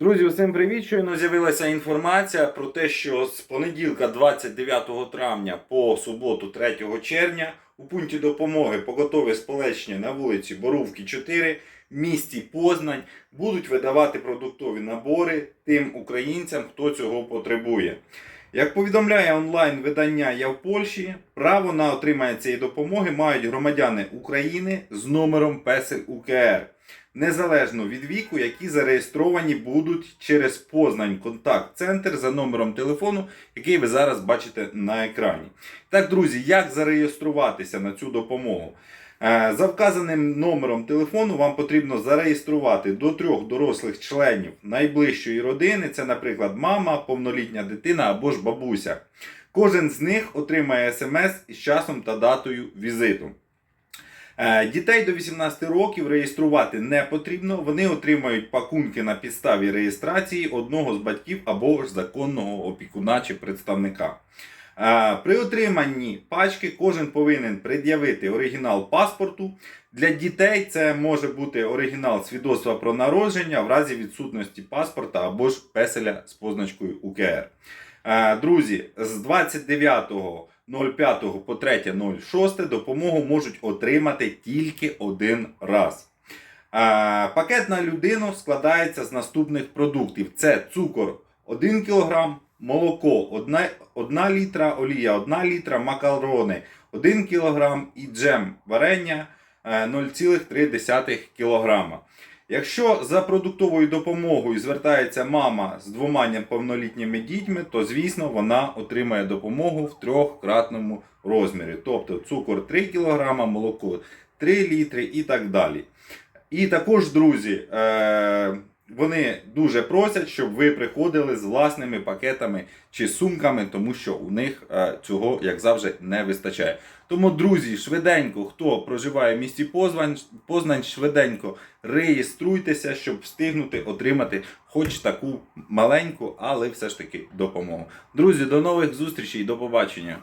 Друзі, усім привіт! Щойно з'явилася інформація про те, що з понеділка 29 травня по суботу 3 червня у пункті допомоги поготові сполечення на вулиці Боровки 4 в місті Познань будуть видавати продуктові набори тим українцям, хто цього потребує. Як повідомляє онлайн видання Я в Польщі, право на отримання цієї допомоги мають громадяни України з номером Песель УКР незалежно від віку, які зареєстровані будуть через Познань контакт-центр за номером телефону, який ви зараз бачите на екрані. Так, друзі, як зареєструватися на цю допомогу? Е, За вказаним номером телефону вам потрібно зареєструвати до трьох дорослих членів найближчої родини. Це, наприклад, мама, повнолітня дитина або ж бабуся. Кожен з них отримає смс із часом та датою візиту. Е, Дітей до 18 років реєструвати не потрібно. Вони отримають пакунки на підставі реєстрації одного з батьків або ж законного опікуна чи представника. Е, При отриманні пачки кожен повинен пред'явити оригінал паспорту. Для дітей це може бути оригінал свідоцтва про народження в разі відсутності паспорта або ж песеля з позначкою УКР. Е, Друзі, з 29.05 по 3.06 допомогу можуть отримати тільки один раз. Е, Пакет на людину складається з наступних продуктів: це цукор 1 кг, молоко 1, 1 літра, олія 1 літра, макарони 1 кг і джем варення е, 0,3 кг. Якщо за продуктовою допомогою звертається мама з двома неповнолітніми дітьми, то звісно вона отримає допомогу в трьохкратному розмірі. Тобто цукор 3 кг, молоко 3 літри і так далі. І також, друзі, е, вони дуже просять, щоб ви приходили з власними пакетами чи сумками, тому що у них е, цього, як завжди, не вистачає. Тому, друзі, швиденько, хто проживає в місті Познань, Познань, швиденько реєструйтеся, щоб встигнути отримати хоч таку маленьку, але все ж таки допомогу. Друзі, до нових зустрічей, до побачення.